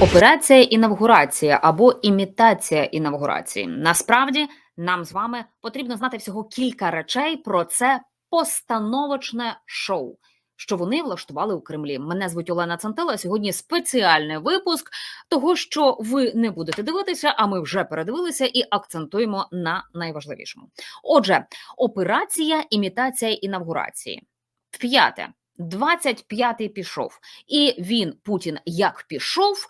Операція інавгурація або імітація інавгурації. Насправді нам з вами потрібно знати всього кілька речей про це постановочне шоу, що вони влаштували у Кремлі. Мене звуть Олена Цантила. Сьогодні спеціальний випуск того, що ви не будете дивитися, а ми вже передивилися і акцентуємо на найважливішому. Отже, операція імітація інавгурації. П'яте. 25-й пішов, і він Путін як пішов.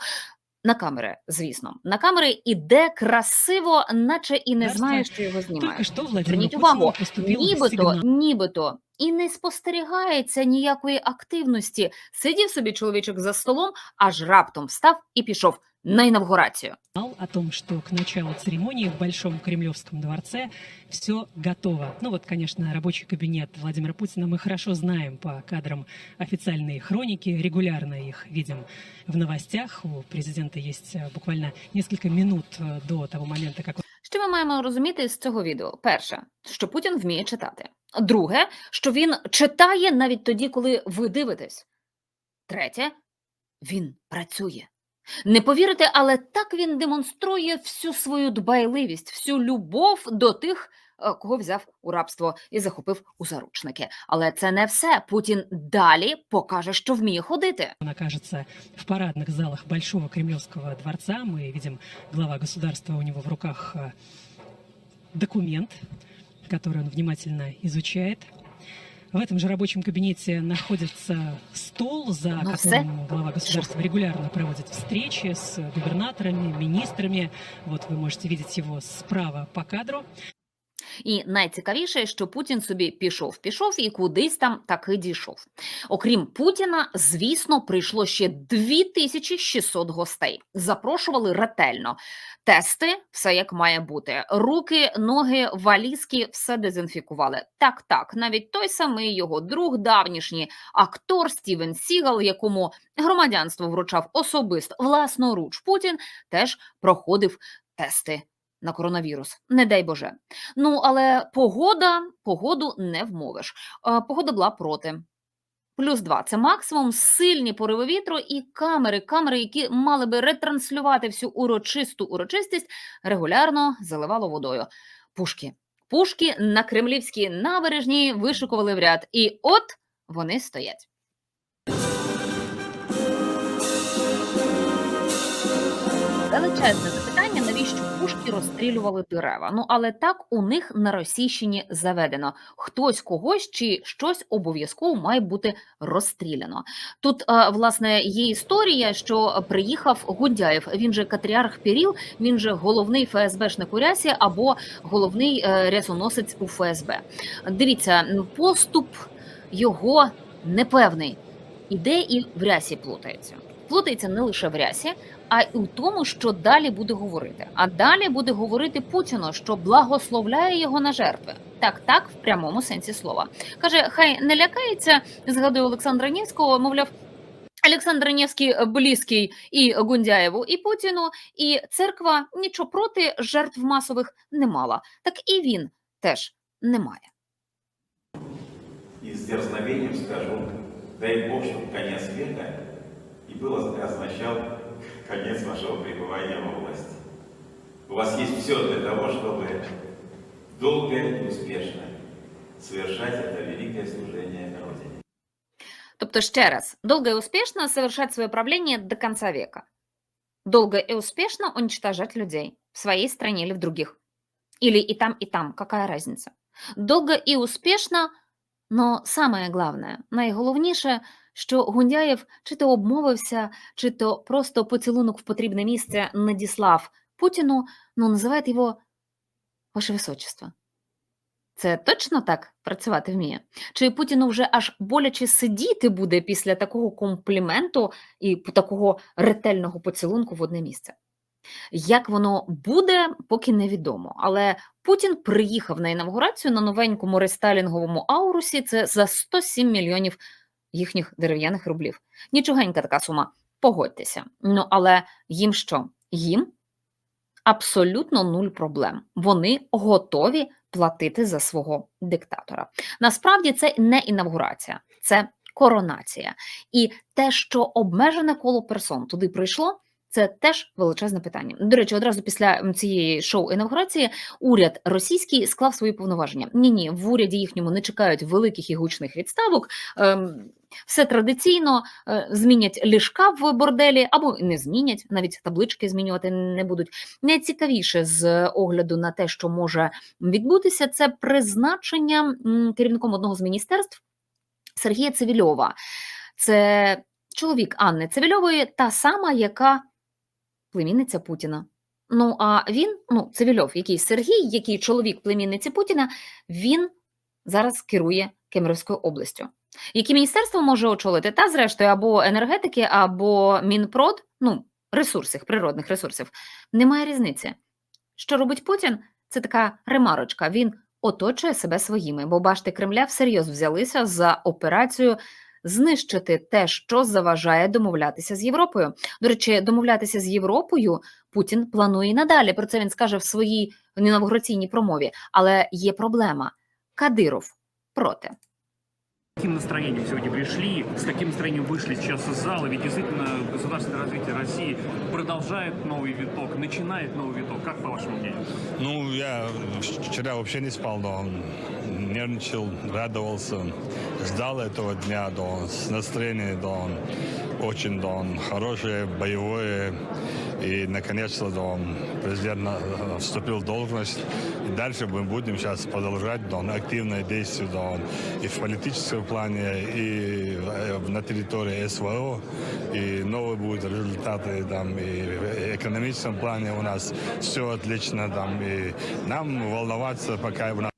На камери, звісно, на камери іде красиво, наче і не знає, що його знімають. Зверніть увагу, нібито, нібито і не спостерігається ніякої активності. Сидів собі чоловічок за столом, аж раптом встав і пішов на інавгурацію. о том, что к началу церемонии в Большом Кремлевском дворце все готово. Ну вот, конечно, рабочий кабинет Владимира Путина мы хорошо знаем по кадрам официальной хроники, регулярно их видим в новостях. У президента есть э, буквально несколько минут э, до того момента, как он Що ми маємо розуміти з цього відео? Перше, що Путін вміє читати. Друге, що він читає навіть тоді, коли ви дивитесь. Третє, він працює. Не повірите, але так він демонструє всю свою дбайливість, всю любов до тих, е, кого взяв у рабство і захопив у заручники. Але це не все. Путін далі покаже, що вміє ходити. Он окажется в парадных залах Большого Кремлевского дворца. Мы видим глава государства у него в руках э, документ, который он внимательно изучает. В этом же рабочем кабинете находится стол, за Ну, которым глава государства регулярно проводит встречи с губернаторами, министрами. Вот вы можете видеть его справа по кадру. І найцікавіше, що Путін собі пішов, пішов і кудись там таки дійшов. Окрім Путіна, звісно, прийшло ще 2600 гостей. Запрошували ретельно. Тести, все як має бути. Руки, ноги, валізки, все дезінфікували. Так, так, навіть той самий його друг давнішній актор Стівен Сігал, якому громадянство вручав особисто власноруч Путін, теж проходив тести на коронавірус. Не дай Боже. Ну, але погода, погоду не вмовиш. Погода була проти. Плюс два це максимум сильні пориви вітру і камери, камери, які мали би ретранслювати всю урочисту урочистість, регулярно заливало водою. Пушки. Пушки на кремлівській набережній вишикували в ряд. І от вони стоять. Величезне запитання, навіщо пушки розстрілювали дерева. Ну але так у них на Російщині заведено. Хтось когось чи щось обов'язково має бути розстріляно. Тут е, власне є історія, що приїхав Гундяєв. Він же катріарх Піріл, він же головний ФСБшник у рясі або головний е, рясоносець у ФСБ. Дивіться, поступ його непевний. Іде і в рясі плутається. Плутається не лише в рясі, а й у тому, що далі буде говорити. А далі буде говорити Путіну, що благословляє його на жертви. Так, так, в прямому сенсі слова. Каже, хай не лякається, згадує Олександра Нєвського, мовляв. Олександр Невський близький і Гундяєву, і Путіну, і церква нічого проти жертв масових не мала. Так і він теж не має. И с дерзновением скажу, дай Бог, чтобы конец века и было означал конец вашего пребывания во власти. У вас есть все для того, чтобы долго и успешно совершать это великое служение Родине. Тобто, ще раз, долго и успешно совершать свое правление до конца века. Долго и успешно уничтожать людей в своей стране или в других. Или и там, и там, какая разница. Долго и успешно, но самое главное, найголовніше, що Гундяєв чи то обмовився, чи то просто поцілунок в потрібне місце надіслав Путіну, ну, називають його Ваше Височество. Це точно так працювати вміє? Чи Путіну вже аж боляче сидіти буде після такого компліменту і такого ретельного поцілунку в одне місце? Як воно буде, поки невідомо. Але Путін приїхав на інавгурацію на новенькому рестайлінговому аурусі. Це за 107 мільйонів їхніх дерев'яних рублів. Нічогенька така сума. Погодьтеся. Ну але їм що? Їм абсолютно нуль проблем. Вони готові платити за свого диктатора. Насправді це не інавгурація, це коронація. І те, що обмежене коло персон туди прийшло, Це теж величезне питання. До речі, одразу після цієї шоу інавгурації уряд російський склав свої повноваження. Ні, ні, в уряді їхньому не чекають великих і гучних відставок. Ем, все традиційно е, змінять ліжка в борделі або не змінять, навіть таблички змінювати не будуть. Найцікавіше з огляду на те, що може відбутися, це призначення керівником одного з міністерств Сергія Цивільова. Це чоловік Анни Цивільової, та сама, яка племінниця Путіна. Ну а він, ну, Цивільов, який Сергій, який чоловік племінниці Путіна, він зараз керує Кемеровською областю. Які міністерство може очолити? Та, зрештою, або енергетики, або Мінпрод, ну, ресурсів, природних ресурсів. Немає різниці. Що робить Путін? Це така ремарочка. Він оточує себе своїми, бо башти Кремля всерйоз взялися за операцію знищити те, що заважає домовлятися з Європою. До речі, домовлятися з Європою Путін планує і надалі. Про це він скаже в своїй інавгураційній промові. Але є проблема: Кадиров проти. С каким настроением сегодня пришли, с каким настроением вышли сейчас из зала? Ведь действительно государственное развитие России продолжает новый виток, начинает новый виток. Как по вашему мнению? Ну, я вчера вообще не спал, но нервничал, радовался, ждал этого дня, да, с настроением, да, очень, да, хорошее, боевое. И, наконец-то, да, президент на- вступил в должность. И дальше мы будем сейчас продолжать, да, активное действие, да, и в политическом плане, и в- на территории СВО, и новые будут результаты, там, и в экономическом плане у нас все отлично, там, и нам волноваться, пока у нас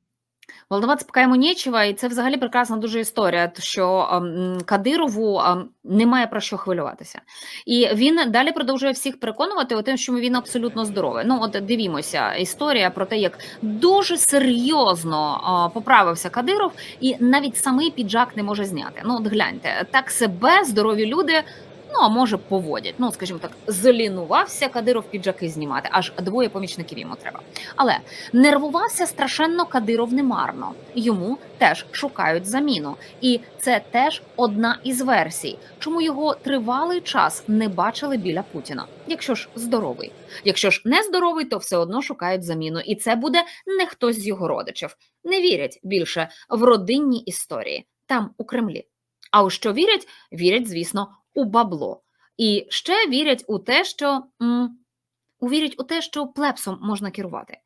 Волноватися поки йому нічого, і це взагалі прекрасна дуже історія, що ем, Кадирову ем, немає про що хвилюватися. І він далі продовжує всіх переконувати о тим, що він абсолютно здоровий. Ну, от дивімося, історія про те, як дуже серйозно поправився Кадиров, і навіть самий піджак не може зняти. Ну, от гляньте, так себе здорові люди. Ну, а може, поводять. Ну, скажімо так, залінувався Кадиров піджаки знімати, аж двоє помічників йому треба. Але Нервувався страшенно Кадиров немарно. Йому теж шукають заміну. І це теж одна із версій, чому його тривалий час не бачили біля Путіна. Якщо ж здоровий. Якщо ж не здоровий, то все одно шукають заміну. І це буде не хтось з його родичів. Не вірять більше в родинні історії там у Кремлі. А у що вірять? Вірять, звісно, у бабло. І ще вірять у те, що м, увірять у те, що плепсом можна керувати.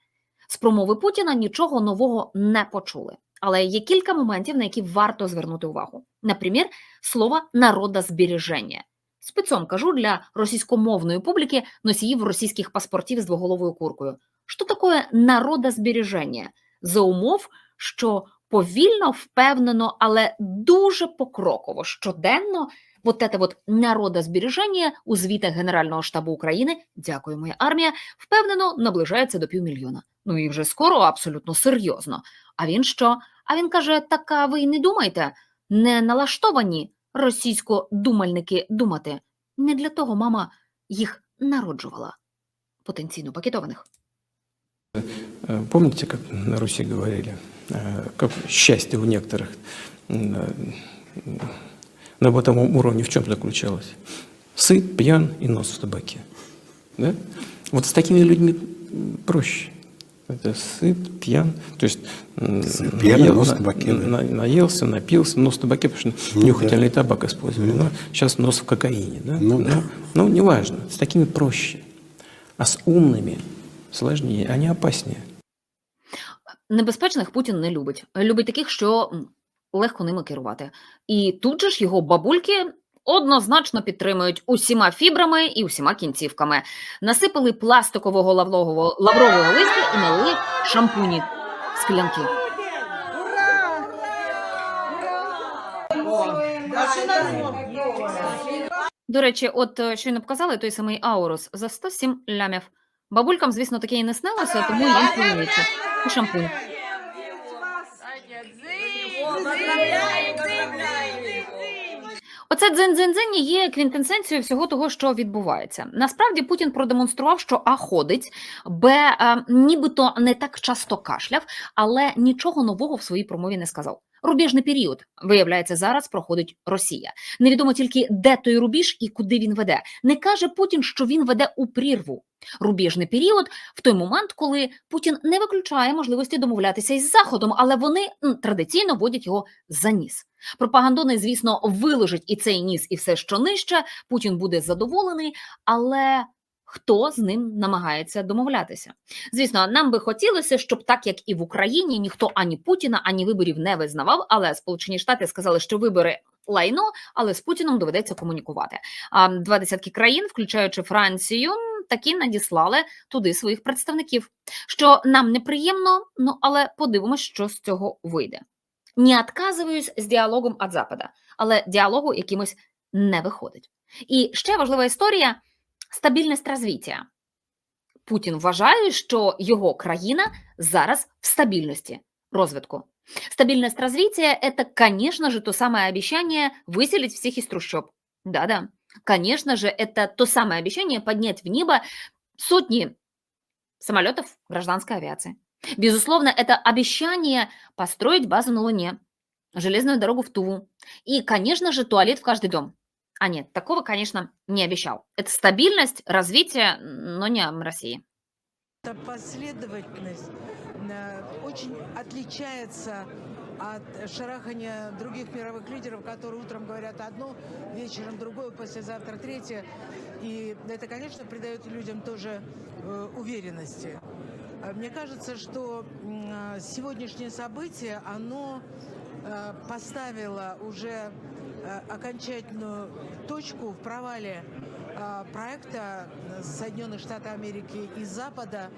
З промови Путіна нічого нового не почули. Але є кілька моментів, на які варто звернути увагу. Наприклад, слово народозбереження. Спецом кажу для російськомовної публіки носіїв російських паспортів з двоголовою куркою. Що таке народозбереження? За умов, що повільно, впевнено, але дуже покроково, щоденно вот это вот народозбереження у звітах Генерального штабу України, дякую, моя армія, впевнено наближається до півмільйона. Ну і вже скоро абсолютно серйозно. А він що? А він каже: так а ви й не думайте, не налаштовані російсько-думальники думати. Не для того мама їх народжувала, потенційно пакетованих. Э, Помните, как на Руси говорили, э, как счастье у некоторых м, э, на этом уровне в чем заключалось? Сыт, пьян и нос в табаке. Да? Вот с такими людьми проще. Это сыт, пьян, то есть Сыт, пьян и наел- нос в на- табаке, да. на- наелся, напился, нос в табаке, потому что Ну, нюхательный табак использовали. Но сейчас нос в кокаине. Да? Ну да. ну, неважно, с такими проще. А с умными сложнее, они опаснее. Небезпечних Путін не любить. Любить таких, що легко ними керувати. І тут же ж його бабульки однозначно підтримують усіма фібрами і усіма кінцівками. Насипали пластикового лаврового, лаврового листя і налили шампуні в склянки. До речі, от е, щойно показали той самий Аурус за 107 лямів. Бабулькам, звісно, таке і не снилося, тому їм полуницю і шампунь. Оце дзинь-дзинь-дзинь є квінтенсенцією всього того, що відбувається. Насправді Путін продемонстрував, що А ходить, Б е, нібито не так часто кашляв, але нічого нового в своїй промові не сказав. Рубіжний період, виявляється, зараз проходить Росія. Невідомо тільки, де той рубіж і куди він веде. Не каже Путін, що він веде у прірву. Рубіжний період в той момент, коли Путін не виключає можливості домовлятися із Заходом, але вони традиційно водять його за ніс. Пропагандони, звісно, виложить і цей ніс, і все, що нижче. Путін буде задоволений, але хто з ним намагається домовлятися? Звісно, нам би хотілося, щоб так як і в Україні ніхто ані Путіна, ані виборів не визнавав. Але Сполучені Штати сказали, що вибори лайно, але з Путіном доведеться комунікувати. А два десятки країн, включаючи Францію, таки надіслали туди своїх представників. Що нам неприємно, ну але подивимось, що з цього вийде Не отказуюсь з діалогом від Запада, але діалогу якимось не виходить. І ще важлива історія стабільність розвиття. Путін вважає, що його країна зараз в стабільності розвитку. Стабильность развития – это, конечно же, то самое обещание выселить всех из трущоб. Да-да, конечно же, это то самое обещание поднять в небо сотни самолетов гражданской авиации. Безусловно, это обещание построить базу на Луне, железную дорогу в Туву и, конечно же, туалет в каждый дом. А нет, такого, конечно, не обещал. Это стабильность, развитие, но не России. Эта последовательность э, очень отличается от шарахания других мировых лидеров, которые утром говорят одно, вечером другое, послезавтра третье. И это, конечно, придает людям тоже э, уверенности. Э, Мне кажется, что э, сегодняшнее событие, оно э, поставило уже окончательную точку в провале проекта Соединенных Штатов Америки и Запада,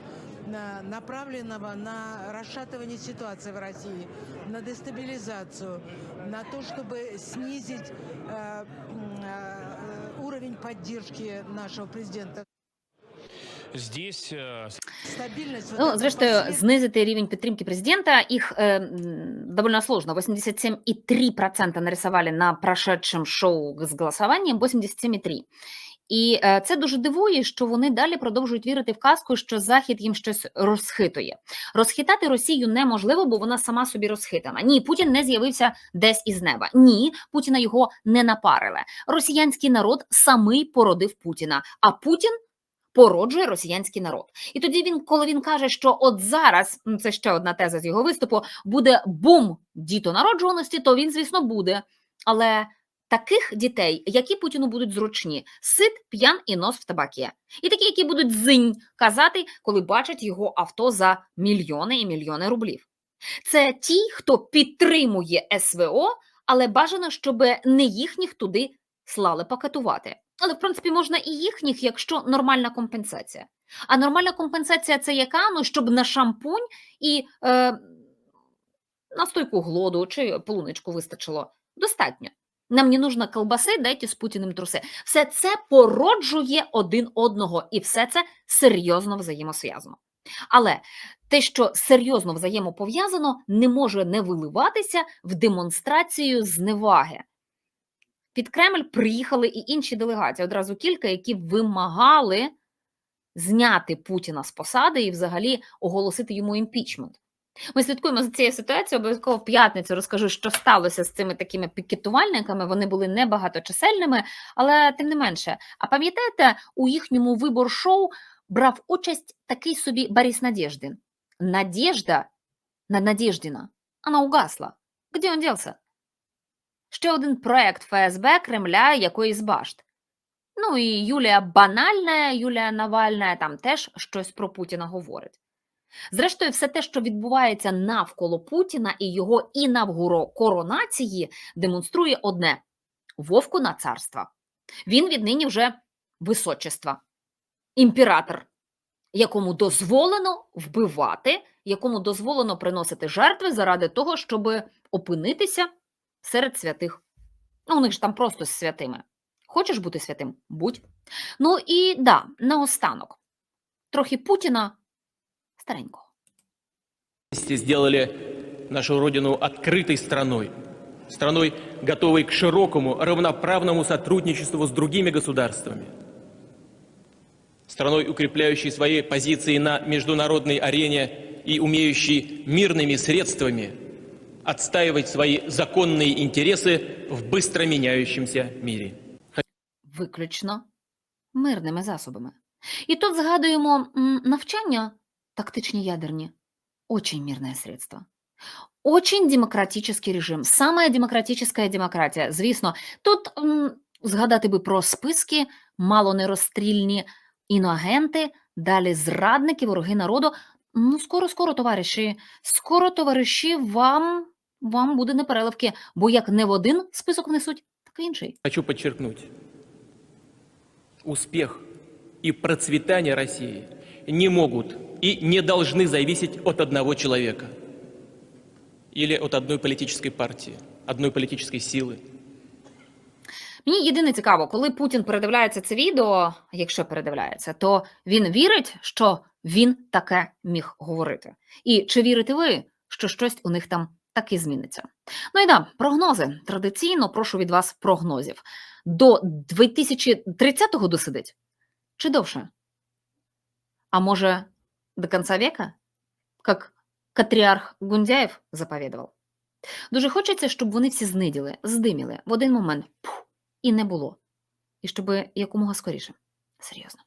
на- направленного на расшатывание ситуации в России, на дестабилизацию, на то, чтобы снизить уровень поддержки нашего президента. Здесь э, Стабильность. вот Ну, эта зрештою, послед- знизити рівень підтримки президента их э, м, довольно сложно. 87,3% нарисовали на прошедшем шоу з голосуванням, 87,3%. І е, це дуже дивує, що вони далі продовжують вірити в казку, що Захід їм щось розхитує. Розхитати Росію неможливо, бо вона сама собі розхитана. Ні, Путін не з'явився десь із неба. Ні, Путіна його не напарили. Росіянський народ самий породив Путіна, а Путін породжує росіянський народ. І тоді він, коли він каже, що от зараз це ще одна теза з його виступу, буде бум дітонароджуваності, то він, звісно, буде. Але таких дітей, які Путіну будуть зручні, сит, п'ян і нос в табакі. І такі, які будуть зинь казати, коли бачать його авто за мільйони і мільйони рублів. Це ті, хто підтримує СВО, але бажано, щоб не їхніх туди слали покатувати. Але, в принципі, можна і їхніх, якщо нормальна компенсація. А нормальна компенсація це яка? Ну, щоб на шампунь і е, настойку глоду чи полуничку вистачило. Достатньо. Нам не нужно колбаси, дайте з Путіним труси. Все це породжує один одного, і все це серйозно взаємосв'язано. Але те, що серйозно взаємопов'язано, не може не виливатися в демонстрацію зневаги. Під Кремль приїхали і інші делегації, одразу кілька, які вимагали зняти Путіна з посади і взагалі оголосити йому імпічмент. Ми слідкуємо за цією ситуацією. Обов'язково в п'ятницю розкажу, що сталося з цими такими пікетувальниками. Вони були небагаточисельними, але тим не менше. А пам'ятаєте, у їхньому вибор-шоу брав участь такий собі Борис Надєждин. Надєжда на Надєждіна. Вона угасла. Де він дівся? Ще один проект ФСБ Кремля якоїсь башт. Ну і Юлія Банальна, Юлія Навальна там теж щось про Путіна говорить. Зрештою, все те, що відбувається навколо Путіна і його інавгуро коронації, демонструє одне: вовку на царство. Він віднині вже височество, імператор, якому дозволено вбивати, якому дозволено приносити жертви заради того, щоб опинитися серед святих. Ну, у них ж там просто з святими. Хочеш бути святим? Будь. Ну і да, наостанок. Трохи Путіна старенького. сделали нашу родину открытой страной, страной, готовой к широкому, равноправному сотрудничеству с другими государствами, страной, укрепляющей свои позиции на международной арене и умеющей мирными средствами отстаивать свои законные интересы в быстро меняющемся мире. Виключно мирними засобами. І тут згадуємо м, навчання, тактичні ядерні, очень мирне средство. Очень демократичний режим, самая демократична демократія. Звісно, тут м, згадати би про списки, малонерозстрільні іноагенти, далі зрадники, вороги народу. Ну, скоро, скоро, товариші, скоро, товариші, вам, вам буде непереливки, бо як не в один список внесуть, так і інший. Хочу подчеркнуть, успех и процветание России не могут и не должны зависеть от одного человека или от одной политической партии, одной политической силы. Мені єдине цікаво, коли Путін передивляється це відео, якщо передивляється, то він вірить, що він таке міг говорити. І чи вірите ви, що щось у них там таки зміниться? Ну і да, прогнози. Традиційно прошу від вас прогнозів. До 2030-го досидить? Чи довше? А може, до конца века? Як Катріарх Гундяєв заповідував. Дуже хочеться, щоб вони всі зниділи, здиміли в один момент. Пух, і не було. І щоб якомога скоріше. Серйозно.